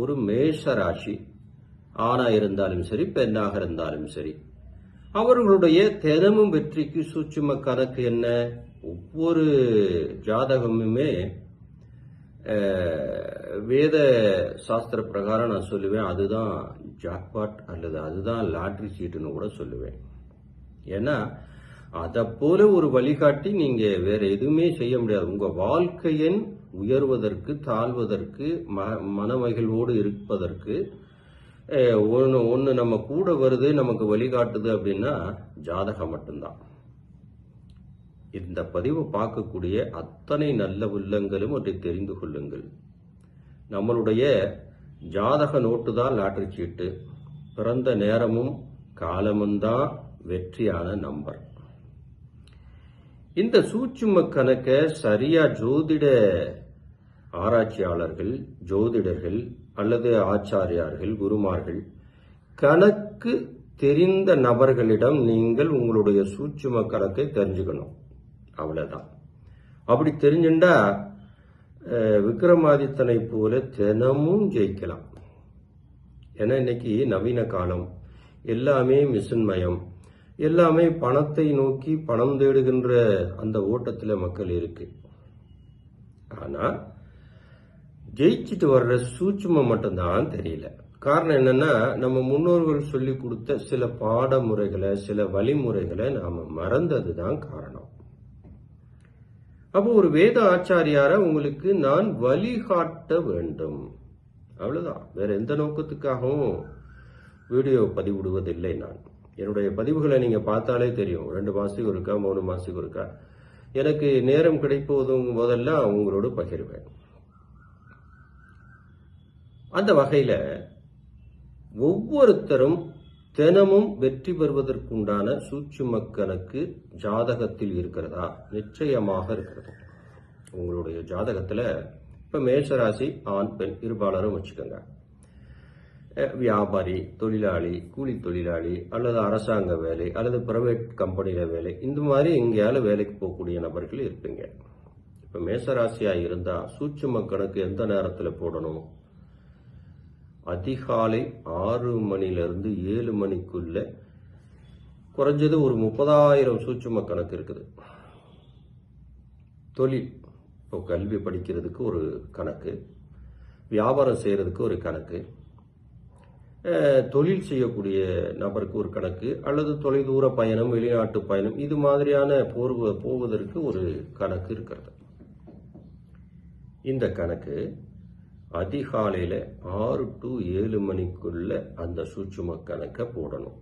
ஒரு மேஷ ராசி ஆணா இருந்தாலும் சரி பெண்ணாக இருந்தாலும் சரி அவர்களுடைய தினமும் வெற்றிக்கு சூட்சும கணக்கு என்ன? ஒவ்வொரு ஜாதகமுமே வேத சாஸ்திர பிரகாரம் நான் சொல்லுவேன். அதுதான் ஜாக்பாட் அல்லது அதுதான் லாட்ரி சீட்டுன்னு கூட சொல்லுவேன். ஏன்னா அதை போல ஒரு வழிகாட்டி நீங்க வேற எதுவுமே செய்ய முடியாது. உங்க வாழ்க்கையின் உயர்வதற்கு தாழ்வதற்கு ம மனமகிழ்வோடு இருப்பதற்கு ஒன்று ஒன்று நம்ம கூட வருது நமக்கு வழிகாட்டுது அப்படின்னா ஜாதகம் மட்டும்தான். இந்த பதிவை பார்க்கக்கூடிய அத்தனை நல்ல உள்ளங்களும் அதை தெரிந்து கொள்ளுங்கள். நம்மளுடைய ஜாதக நோட்டு தான் லாட்ரி சீட்டு. பிறந்த நேரமும் காலமும் தான் வெற்றியான நம்பர். இந்த சூட்சும கணக்கை சரியா ஜோதிட ஆராய்ச்சியாளர்கள் ஜோதிடர்கள் அல்லது ஆச்சாரியார்கள் குருமார்கள் கணக்கு தெரிந்த நபர்களிடம் நீங்கள் உங்களுடைய சூட்சும கணக்கை தெரிஞ்சுக்கணும். அவ்வளவுதான். அப்படி தெரிஞ்சுண்டா விக்ரமாதித்தனை போல தினமும் ஜெயிக்கலாம். ஏன்னா இன்னைக்கு நவீன காலம். எல்லாமே மிஷின்மயம். எல்லாமே பணத்தை நோக்கி பணம் தேடுகின்ற அந்த ஓட்டத்தில் மக்கள் இருக்கு. ஆனால் ஜெயிச்சிட்டு வர்ற சூட்சுமம் மட்டும்தான் தெரியல. காரணம் என்னன்னா நம்ம முன்னோர்கள் சொல்லி கொடுத்த சில பாடமுறைகளை சில வழிமுறைகளை நாம மறந்தது தான் காரணம். அப்போ ஒரு வேத ஆச்சாரியார உங்களுக்கு நான் வழிகாட்ட வேண்டும். அவ்வளவுதான். வேற எந்த நோக்கத்துக்காகவும் வீடியோ பதிவிடுவதில்லை நான். என்னுடைய பதிவுகளை நீங்க பார்த்தாலே தெரியும். ரெண்டு மாசத்துக்கு ஒருக்கா மூணு மாசத்துக்கு ஒருக்கா. எனக்கு நேரம் கிடைப்போதும் போதெல்லாம் உங்களோடு பகிர்வேன். அந்த வகையில் ஒவ்வொருத்தரும் தினமும் வெற்றி பெறுவதற்குண்டான சூட்சும கணக்கு ஜாதகத்தில் இருக்கிறதா? நிச்சயமாக இருக்கிறது. உங்களுடைய ஜாதகத்தில் இப்போ மேஷராசி ஆண் பெண் இருபாலரும் வச்சுக்கோங்க. வியாபாரி தொழிலாளி கூலி தொழிலாளி அல்லது அரசாங்க வேலை அல்லது பிரைவேட் கம்பெனியில் வேலை இந்த மாதிரி எங்கேயால வேலைக்கு போகக்கூடிய நபர்கள் இருப்பீங்க. இப்போ மேசராசியாக இருந்தால் சூட்சும கணக்கு எந்த நேரத்தில் போடணும்? அதிகாலை ஆறு மணிலிருந்து ஏழு மணிக்குள்ள குறைஞ்சது ஒரு முப்பதாயிரம் சூட்சும கணக்கு இருக்குது. தொழில் இப்போ கல்வி படிக்கிறதுக்கு ஒரு கணக்கு வியாபாரம் செய்கிறதுக்கு ஒரு கணக்கு தொழில் செய்யக்கூடிய நபருக்கு ஒரு கணக்கு அல்லது தொலைதூர பயணம் வெளிநாட்டு பயணம் இது மாதிரியான போர்வ போவதற்கு ஒரு கணக்கு இருக்கிறது. இந்த கணக்கு அதிகாலையில் ஆறு டு ஏழு மணிக்குள்ள அந்த சூட்சும கணக்கை போடணும்.